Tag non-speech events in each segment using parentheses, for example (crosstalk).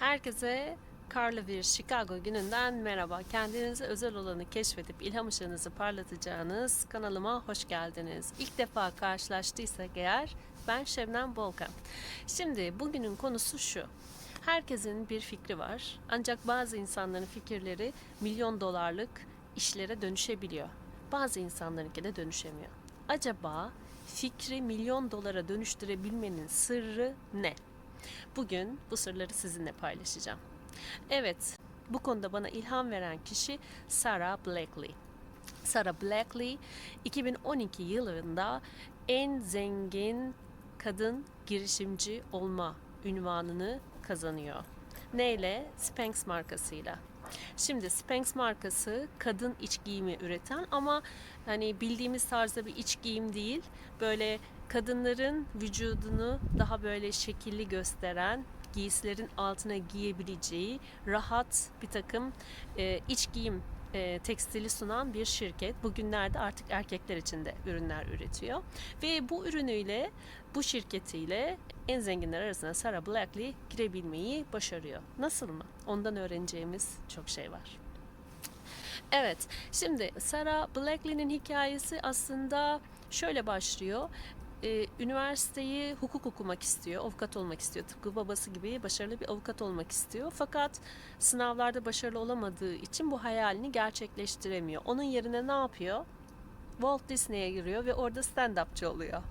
Herkese karlı bir Chicago gününden merhaba. Kendinize özel olanı keşfedip ilham ışığınızı parlatacağınız kanalıma hoş geldiniz. İlk defa karşılaştıysak eğer ben Şebnem Volkan. Şimdi bugünün konusu şu. Herkesin bir fikri var. Ancak bazı insanların fikirleri milyon dolarlık işlere dönüşebiliyor. Bazı insanlarınki de dönüşemiyor. Acaba fikri milyon dolara dönüştürebilmenin sırrı ne? Bugün bu sırları sizinle paylaşacağım. Evet, bu konuda bana ilham veren kişi Sarah Blakely. Sarah Blakely 2012 yılında en zengin kadın girişimci olma ünvanını kazanıyor. Neyle? Spanx markasıyla. Şimdi Spanx markası kadın iç giyimi üreten ama hani bildiğimiz tarzda bir iç giyim değil. Böyle kadınların vücudunu daha böyle şekilli gösteren giysilerin altına giyebileceği rahat bir takım e, iç giyim e, tekstili sunan bir şirket. Bugünlerde artık erkekler için de ürünler üretiyor. Ve bu ürünüyle, bu şirketiyle en zenginler arasına Sarah Blakely girebilmeyi başarıyor. Nasıl mı? Ondan öğreneceğimiz çok şey var. Evet, şimdi Sarah Blakely'nin hikayesi aslında şöyle başlıyor. Ee, üniversiteyi hukuk okumak istiyor, avukat olmak istiyor. Tıpkı babası gibi başarılı bir avukat olmak istiyor. Fakat sınavlarda başarılı olamadığı için bu hayalini gerçekleştiremiyor. Onun yerine ne yapıyor? Walt Disney'e giriyor ve orada stand-upçı oluyor.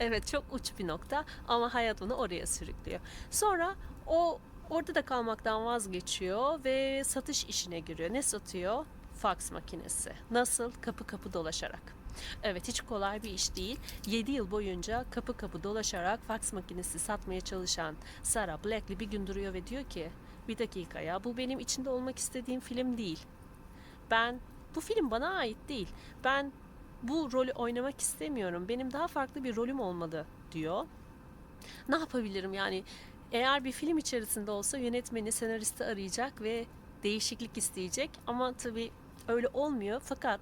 Evet çok uç bir nokta ama hayat onu oraya sürüklüyor. Sonra o orada da kalmaktan vazgeçiyor ve satış işine giriyor. Ne satıyor? Fax makinesi. Nasıl? Kapı kapı dolaşarak. Evet hiç kolay bir iş değil. 7 yıl boyunca kapı kapı dolaşarak fax makinesi satmaya çalışan Sarah Blakely bir gün duruyor ve diyor ki bir dakika ya bu benim içinde olmak istediğim film değil. Ben bu film bana ait değil. Ben bu rolü oynamak istemiyorum. Benim daha farklı bir rolüm olmalı diyor. Ne yapabilirim yani? Eğer bir film içerisinde olsa yönetmeni, senaristi arayacak ve değişiklik isteyecek. Ama tabii öyle olmuyor. Fakat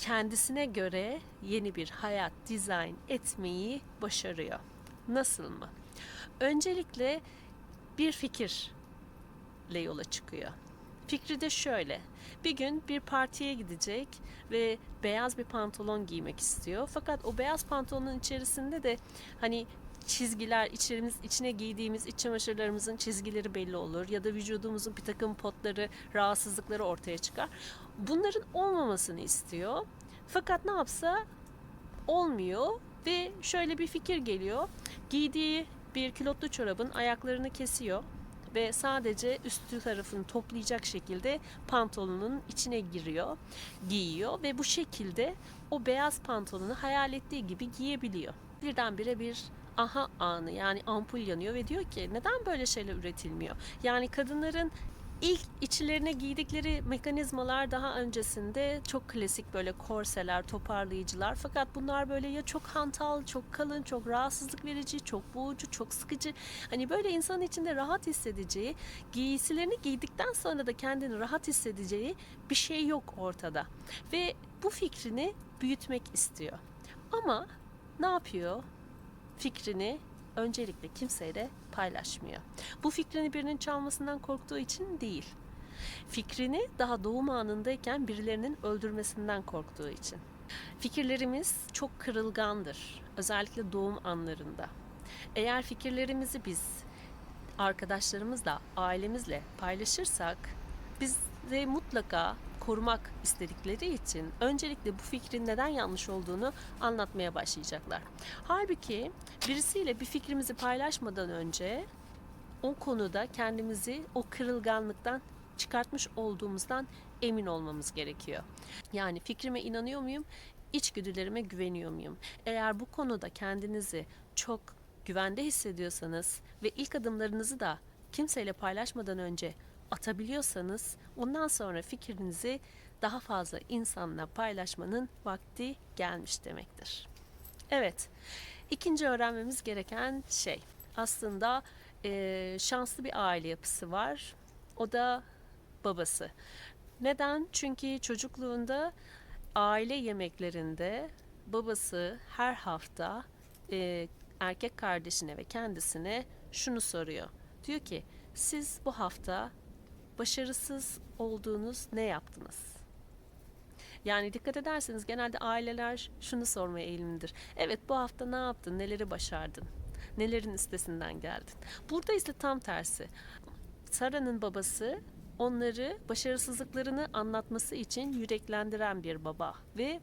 kendisine göre yeni bir hayat dizayn etmeyi başarıyor. Nasıl mı? Öncelikle bir fikirle yola çıkıyor. Fikri de şöyle. Bir gün bir partiye gidecek ve beyaz bir pantolon giymek istiyor. Fakat o beyaz pantolonun içerisinde de hani çizgiler, içerimiz, içine giydiğimiz iç çamaşırlarımızın çizgileri belli olur ya da vücudumuzun bir takım potları, rahatsızlıkları ortaya çıkar. Bunların olmamasını istiyor. Fakat ne yapsa olmuyor ve şöyle bir fikir geliyor. Giydiği bir külotlu çorabın ayaklarını kesiyor ve sadece üstü tarafını toplayacak şekilde pantolonun içine giriyor, giyiyor ve bu şekilde o beyaz pantolonu hayal ettiği gibi giyebiliyor. Birdenbire bir aha anı yani ampul yanıyor ve diyor ki neden böyle şeyler üretilmiyor? Yani kadınların ilk içlerine giydikleri mekanizmalar daha öncesinde çok klasik böyle korseler, toparlayıcılar. Fakat bunlar böyle ya çok hantal, çok kalın, çok rahatsızlık verici, çok boğucu, çok sıkıcı. Hani böyle insanın içinde rahat hissedeceği, giysilerini giydikten sonra da kendini rahat hissedeceği bir şey yok ortada. Ve bu fikrini büyütmek istiyor. Ama ne yapıyor? Fikrini öncelikle kimseyle paylaşmıyor. Bu fikrini birinin çalmasından korktuğu için değil. Fikrini daha doğum anındayken birilerinin öldürmesinden korktuğu için. Fikirlerimiz çok kırılgandır. Özellikle doğum anlarında. Eğer fikirlerimizi biz arkadaşlarımızla, ailemizle paylaşırsak biz de mutlaka korumak istedikleri için öncelikle bu fikrin neden yanlış olduğunu anlatmaya başlayacaklar. Halbuki birisiyle bir fikrimizi paylaşmadan önce o konuda kendimizi o kırılganlıktan çıkartmış olduğumuzdan emin olmamız gerekiyor. Yani fikrime inanıyor muyum? İçgüdülerime güveniyor muyum? Eğer bu konuda kendinizi çok güvende hissediyorsanız ve ilk adımlarınızı da kimseyle paylaşmadan önce atabiliyorsanız ondan sonra fikrinizi daha fazla insanla paylaşmanın vakti gelmiş demektir. Evet, ikinci öğrenmemiz gereken şey aslında e, şanslı bir aile yapısı var. O da babası. Neden? Çünkü çocukluğunda aile yemeklerinde babası her hafta e, erkek kardeşine ve kendisine şunu soruyor. Diyor ki siz bu hafta başarısız olduğunuz ne yaptınız? Yani dikkat ederseniz genelde aileler şunu sormaya eğilimlidir. Evet bu hafta ne yaptın, neleri başardın, nelerin üstesinden geldin. Burada ise tam tersi. Sara'nın babası onları başarısızlıklarını anlatması için yüreklendiren bir baba ve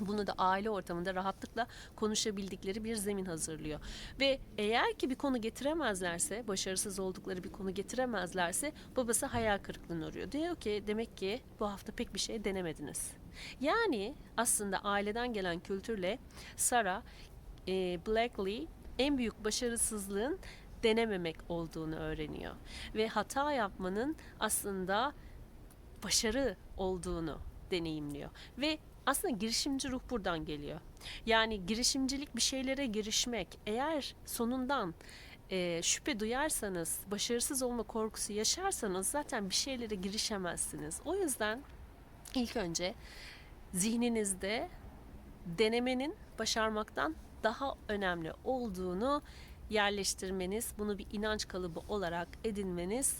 bunu da aile ortamında rahatlıkla konuşabildikleri bir zemin hazırlıyor. Ve eğer ki bir konu getiremezlerse, başarısız oldukları bir konu getiremezlerse babası hayal kırıklığına uğruyor. Diyor ki demek ki bu hafta pek bir şey denemediniz. Yani aslında aileden gelen kültürle Sarah e, Blackley en büyük başarısızlığın denememek olduğunu öğreniyor. Ve hata yapmanın aslında başarı olduğunu deneyimliyor. Ve aslında girişimci ruh buradan geliyor. Yani girişimcilik bir şeylere girişmek. Eğer sonundan e, şüphe duyarsanız, başarısız olma korkusu yaşarsanız zaten bir şeylere girişemezsiniz. O yüzden ilk önce zihninizde denemenin başarmaktan daha önemli olduğunu yerleştirmeniz, bunu bir inanç kalıbı olarak edinmeniz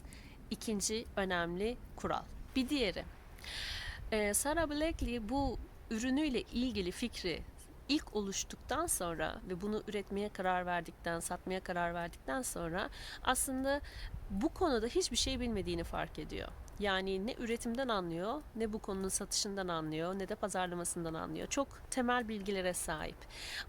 ikinci önemli kural. Bir diğeri, e, Sarah Blakely bu ürünüyle ilgili fikri ilk oluştuktan sonra ve bunu üretmeye karar verdikten, satmaya karar verdikten sonra aslında bu konuda hiçbir şey bilmediğini fark ediyor. Yani ne üretimden anlıyor, ne bu konunun satışından anlıyor, ne de pazarlamasından anlıyor. Çok temel bilgilere sahip.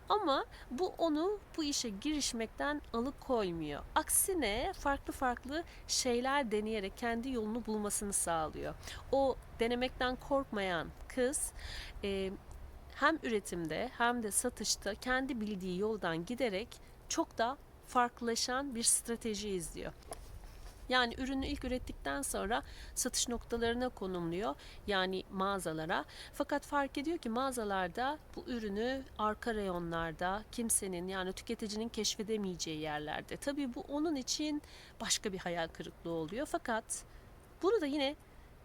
Ama bu onu bu işe girişmekten alıkoymuyor. Aksine farklı farklı şeyler deneyerek kendi yolunu bulmasını sağlıyor. O denemekten korkmayan kız e, hem üretimde hem de satışta kendi bildiği yoldan giderek çok da farklılaşan bir strateji izliyor. Yani ürünü ilk ürettikten sonra satış noktalarına konumluyor. Yani mağazalara. Fakat fark ediyor ki mağazalarda bu ürünü arka reyonlarda kimsenin yani tüketicinin keşfedemeyeceği yerlerde. Tabii bu onun için başka bir hayal kırıklığı oluyor. Fakat bunu da yine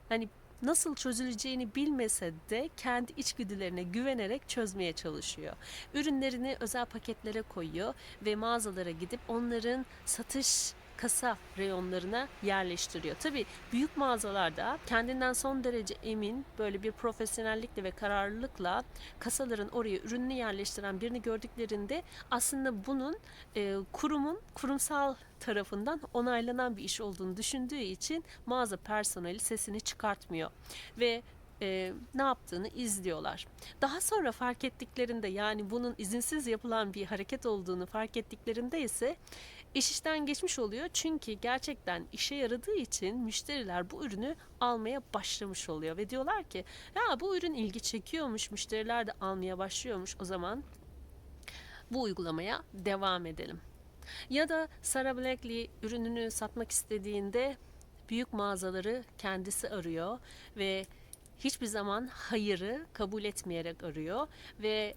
hani nasıl çözüleceğini bilmese de kendi içgüdülerine güvenerek çözmeye çalışıyor. Ürünlerini özel paketlere koyuyor ve mağazalara gidip onların satış kasa reyonlarına yerleştiriyor. Tabii büyük mağazalarda kendinden son derece emin böyle bir profesyonellikle ve kararlılıkla kasaların oraya ürününü yerleştiren birini gördüklerinde aslında bunun e, kurumun kurumsal tarafından onaylanan bir iş olduğunu düşündüğü için mağaza personeli sesini çıkartmıyor ve e, ne yaptığını izliyorlar. Daha sonra fark ettiklerinde yani bunun izinsiz yapılan bir hareket olduğunu fark ettiklerinde ise iş işten geçmiş oluyor. Çünkü gerçekten işe yaradığı için müşteriler bu ürünü almaya başlamış oluyor ve diyorlar ki ya bu ürün ilgi çekiyormuş, müşteriler de almaya başlıyormuş. O zaman bu uygulamaya devam edelim. Ya da Sarah Blakely ürününü satmak istediğinde büyük mağazaları kendisi arıyor ve hiçbir zaman hayırı kabul etmeyerek arıyor ve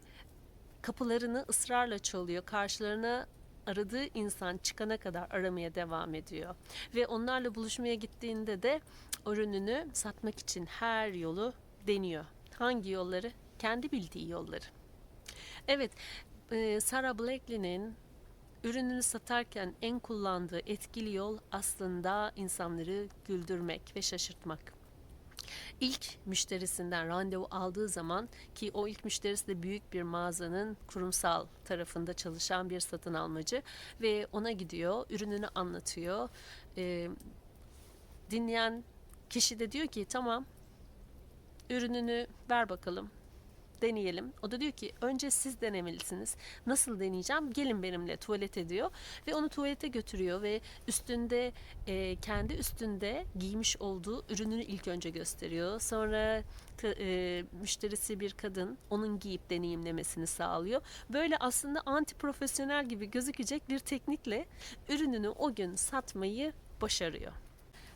kapılarını ısrarla çalıyor. Karşılarına aradığı insan çıkana kadar aramaya devam ediyor. Ve onlarla buluşmaya gittiğinde de ürününü satmak için her yolu deniyor. Hangi yolları? Kendi bildiği yolları. Evet, e, Sarah Blakely'nin ürününü satarken en kullandığı etkili yol aslında insanları güldürmek ve şaşırtmak ilk müşterisinden randevu aldığı zaman ki o ilk müşterisi de büyük bir mağazanın kurumsal tarafında çalışan bir satın almacı ve ona gidiyor, ürününü anlatıyor. E, dinleyen kişi de diyor ki tamam ürününü ver bakalım deneyelim. O da diyor ki önce siz denemelisiniz. Nasıl deneyeceğim? Gelin benimle tuvalete diyor. Ve onu tuvalete götürüyor ve üstünde e, kendi üstünde giymiş olduğu ürününü ilk önce gösteriyor. Sonra e, müşterisi bir kadın onun giyip deneyimlemesini sağlıyor. Böyle aslında anti profesyonel gibi gözükecek bir teknikle ürününü o gün satmayı başarıyor.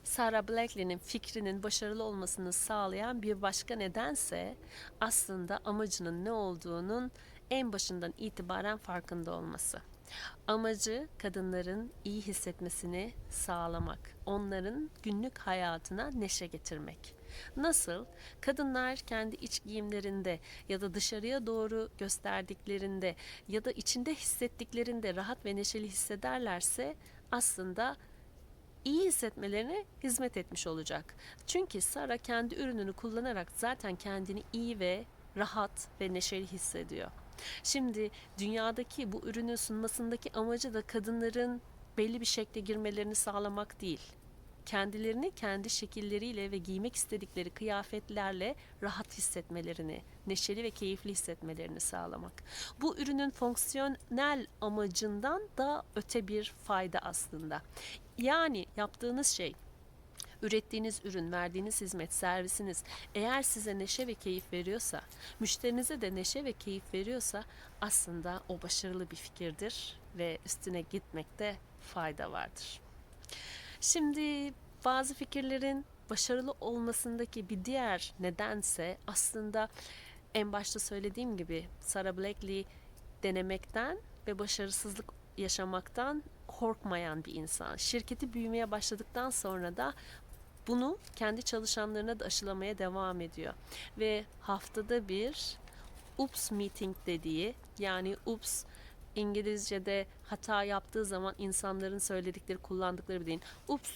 Sarah Blakely'nin fikrinin başarılı olmasını sağlayan bir başka nedense aslında amacının ne olduğunun en başından itibaren farkında olması. Amacı kadınların iyi hissetmesini sağlamak, onların günlük hayatına neşe getirmek. Nasıl? Kadınlar kendi iç giyimlerinde ya da dışarıya doğru gösterdiklerinde ya da içinde hissettiklerinde rahat ve neşeli hissederlerse aslında iyi hissetmelerine hizmet etmiş olacak. Çünkü Sara kendi ürününü kullanarak zaten kendini iyi ve rahat ve neşeli hissediyor. Şimdi dünyadaki bu ürünün sunmasındaki amacı da kadınların belli bir şekle girmelerini sağlamak değil. Kendilerini kendi şekilleriyle ve giymek istedikleri kıyafetlerle rahat hissetmelerini, neşeli ve keyifli hissetmelerini sağlamak. Bu ürünün fonksiyonel amacından da öte bir fayda aslında. Yani yaptığınız şey ürettiğiniz ürün, verdiğiniz hizmet, servisiniz eğer size neşe ve keyif veriyorsa, müşterinize de neşe ve keyif veriyorsa aslında o başarılı bir fikirdir ve üstüne gitmekte fayda vardır. Şimdi bazı fikirlerin başarılı olmasındaki bir diğer nedense aslında en başta söylediğim gibi Sarah Blakely denemekten ve başarısızlık yaşamaktan korkmayan bir insan. Şirketi büyümeye başladıktan sonra da bunu kendi çalışanlarına da aşılamaya devam ediyor. Ve haftada bir ups meeting dediği yani ups İngilizce'de hata yaptığı zaman insanların söyledikleri, kullandıkları bir deyim. Ups,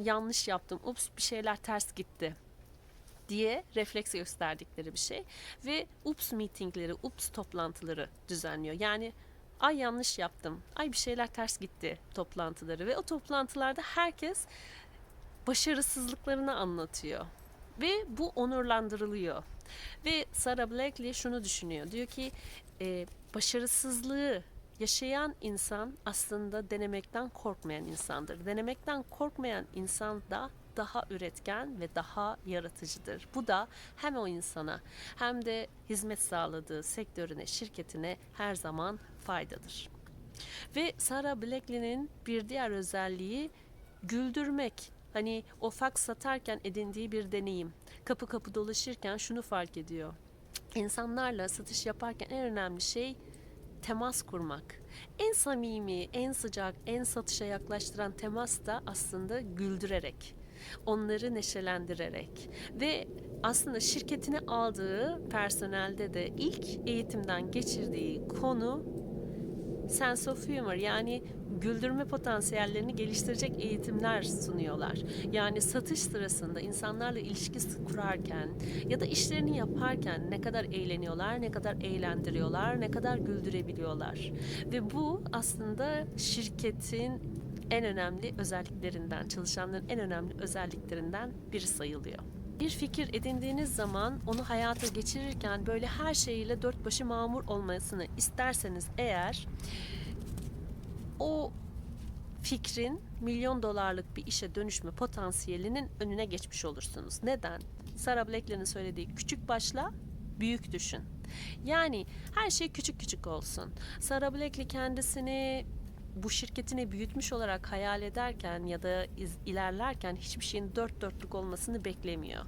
yanlış yaptım. Ups, bir şeyler ters gitti diye refleks gösterdikleri bir şey ve ups meetingleri, ups toplantıları düzenliyor. Yani ay yanlış yaptım, ay bir şeyler ters gitti toplantıları ve o toplantılarda herkes başarısızlıklarını anlatıyor ve bu onurlandırılıyor. Ve Sarah Blakely şunu düşünüyor. Diyor ki e, başarısızlığı yaşayan insan aslında denemekten korkmayan insandır. Denemekten korkmayan insan da daha üretken ve daha yaratıcıdır. Bu da hem o insana hem de hizmet sağladığı sektörüne, şirketine her zaman faydadır. Ve Sarah Blakely'nin bir diğer özelliği güldürmek. Hani o faks satarken edindiği bir deneyim. Kapı kapı dolaşırken şunu fark ediyor. İnsanlarla satış yaparken en önemli şey temas kurmak. En samimi, en sıcak, en satışa yaklaştıran temas da aslında güldürerek, onları neşelendirerek ve aslında şirketine aldığı personelde de ilk eğitimden geçirdiği konu sense of humor yani güldürme potansiyellerini geliştirecek eğitimler sunuyorlar. Yani satış sırasında insanlarla ilişki kurarken ya da işlerini yaparken ne kadar eğleniyorlar, ne kadar eğlendiriyorlar, ne kadar güldürebiliyorlar. Ve bu aslında şirketin en önemli özelliklerinden, çalışanların en önemli özelliklerinden biri sayılıyor bir fikir edindiğiniz zaman onu hayata geçirirken böyle her şeyiyle dört başı mamur olmasını isterseniz eğer o fikrin milyon dolarlık bir işe dönüşme potansiyelinin önüne geçmiş olursunuz. Neden? Sarah Blakely'nin söylediği küçük başla, büyük düşün. Yani her şey küçük küçük olsun. Sarah Blakely kendisini bu şirketini büyütmüş olarak hayal ederken ya da iz, ilerlerken hiçbir şeyin dört dörtlük olmasını beklemiyor.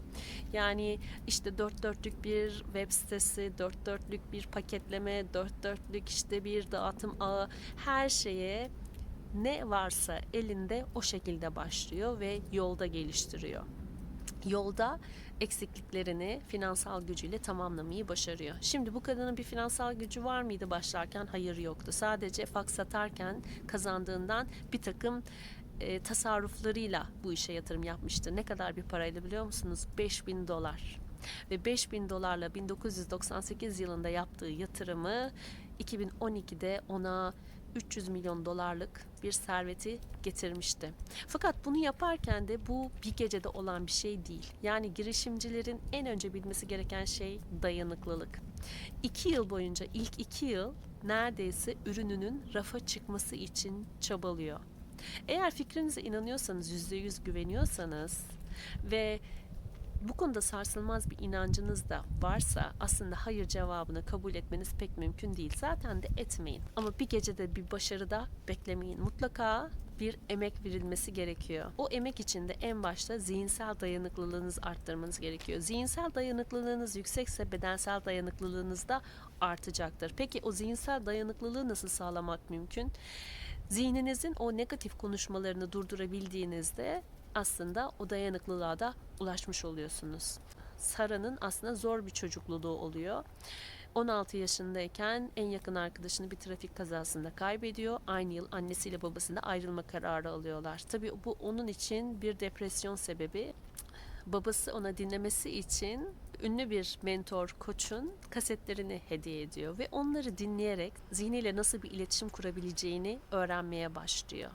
Yani işte dört dörtlük bir web sitesi, dört dörtlük bir paketleme, dört dörtlük işte bir dağıtım ağı her şeye ne varsa elinde o şekilde başlıyor ve yolda geliştiriyor. Yolda eksikliklerini finansal gücüyle tamamlamayı başarıyor. Şimdi bu kadının bir finansal gücü var mıydı başlarken? Hayır yoktu. Sadece faks satarken kazandığından bir takım e, tasarruflarıyla bu işe yatırım yapmıştı. Ne kadar bir parayla biliyor musunuz? 5000 dolar. Ve 5000 dolarla 1998 yılında yaptığı yatırımı 2012'de ona 300 milyon dolarlık bir serveti getirmişti. Fakat bunu yaparken de bu bir gecede olan bir şey değil. Yani girişimcilerin en önce bilmesi gereken şey dayanıklılık. İki yıl boyunca ilk iki yıl neredeyse ürününün rafa çıkması için çabalıyor. Eğer fikrinize inanıyorsanız, yüzde yüz güveniyorsanız ve bu konuda sarsılmaz bir inancınız da varsa aslında hayır cevabını kabul etmeniz pek mümkün değil. Zaten de etmeyin. Ama bir gecede bir başarı da beklemeyin. Mutlaka bir emek verilmesi gerekiyor. O emek için de en başta zihinsel dayanıklılığınızı arttırmanız gerekiyor. Zihinsel dayanıklılığınız yüksekse bedensel dayanıklılığınız da artacaktır. Peki o zihinsel dayanıklılığı nasıl sağlamak mümkün? Zihninizin o negatif konuşmalarını durdurabildiğinizde aslında o dayanıklılığa da ulaşmış oluyorsunuz. Sara'nın aslında zor bir çocukluğu oluyor. 16 yaşındayken en yakın arkadaşını bir trafik kazasında kaybediyor. Aynı yıl annesiyle babasında ayrılma kararı alıyorlar. Tabii bu onun için bir depresyon sebebi. Babası ona dinlemesi için ünlü bir mentor koçun kasetlerini hediye ediyor ve onları dinleyerek zihniyle nasıl bir iletişim kurabileceğini öğrenmeye başlıyor.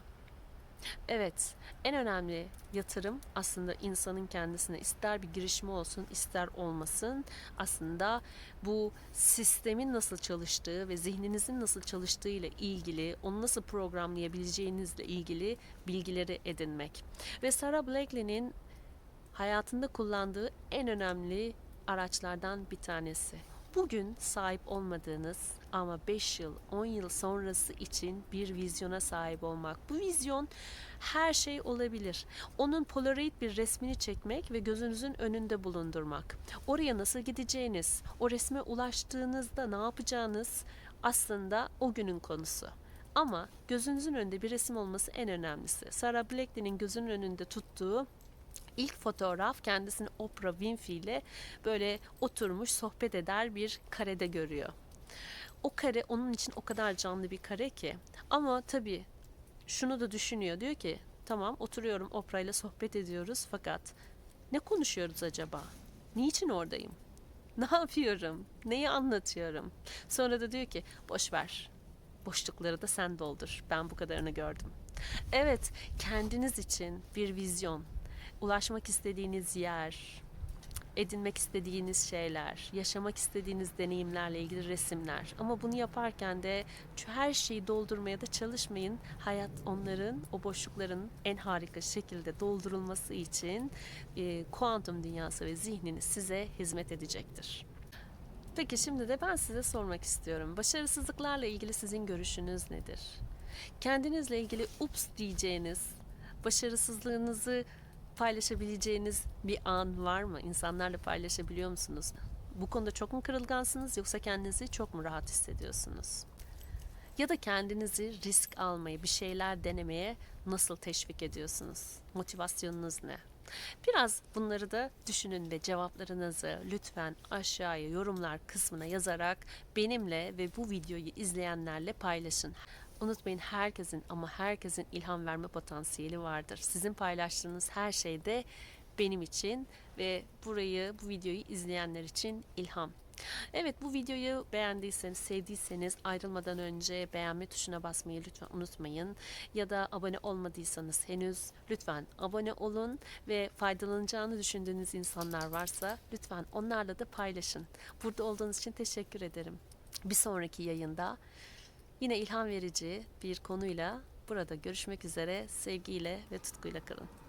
Evet, en önemli yatırım aslında insanın kendisine ister bir girişimi olsun ister olmasın aslında bu sistemin nasıl çalıştığı ve zihninizin nasıl çalıştığı ile ilgili onu nasıl programlayabileceğinizle ilgili bilgileri edinmek. Ve Sarah Blakely'nin hayatında kullandığı en önemli araçlardan bir tanesi. Bugün sahip olmadığınız ama 5 yıl, 10 yıl sonrası için bir vizyona sahip olmak. Bu vizyon her şey olabilir. Onun polaroid bir resmini çekmek ve gözünüzün önünde bulundurmak. Oraya nasıl gideceğiniz, o resme ulaştığınızda ne yapacağınız aslında o günün konusu. Ama gözünüzün önünde bir resim olması en önemlisi. Sarah Blakely'nin gözünün önünde tuttuğu İlk fotoğraf kendisini Oprah Winfrey ile böyle oturmuş sohbet eder bir karede görüyor. O kare onun için o kadar canlı bir kare ki. Ama tabii şunu da düşünüyor. Diyor ki tamam oturuyorum Oprah ile sohbet ediyoruz fakat ne konuşuyoruz acaba? Niçin oradayım? (laughs) Ne yapıyorum? Neyi anlatıyorum? Sonra da diyor ki boş ver. Boşlukları da sen doldur. Ben bu kadarını gördüm. Evet, kendiniz için bir vizyon, ulaşmak istediğiniz yer, edinmek istediğiniz şeyler, yaşamak istediğiniz deneyimlerle ilgili resimler. Ama bunu yaparken de her şeyi doldurmaya da çalışmayın. Hayat onların, o boşlukların en harika şekilde doldurulması için e, kuantum dünyası ve zihniniz size hizmet edecektir. Peki şimdi de ben size sormak istiyorum. Başarısızlıklarla ilgili sizin görüşünüz nedir? Kendinizle ilgili ups diyeceğiniz, başarısızlığınızı paylaşabileceğiniz bir an var mı? İnsanlarla paylaşabiliyor musunuz? Bu konuda çok mu kırılgansınız yoksa kendinizi çok mu rahat hissediyorsunuz? Ya da kendinizi risk almayı, bir şeyler denemeye nasıl teşvik ediyorsunuz? Motivasyonunuz ne? Biraz bunları da düşünün ve cevaplarınızı lütfen aşağıya yorumlar kısmına yazarak benimle ve bu videoyu izleyenlerle paylaşın. Unutmayın herkesin ama herkesin ilham verme potansiyeli vardır. Sizin paylaştığınız her şey de benim için ve burayı, bu videoyu izleyenler için ilham. Evet bu videoyu beğendiyseniz, sevdiyseniz ayrılmadan önce beğenme tuşuna basmayı lütfen unutmayın. Ya da abone olmadıysanız henüz lütfen abone olun ve faydalanacağını düşündüğünüz insanlar varsa lütfen onlarla da paylaşın. Burada olduğunuz için teşekkür ederim. Bir sonraki yayında Yine ilham verici bir konuyla burada görüşmek üzere. Sevgiyle ve tutkuyla kalın.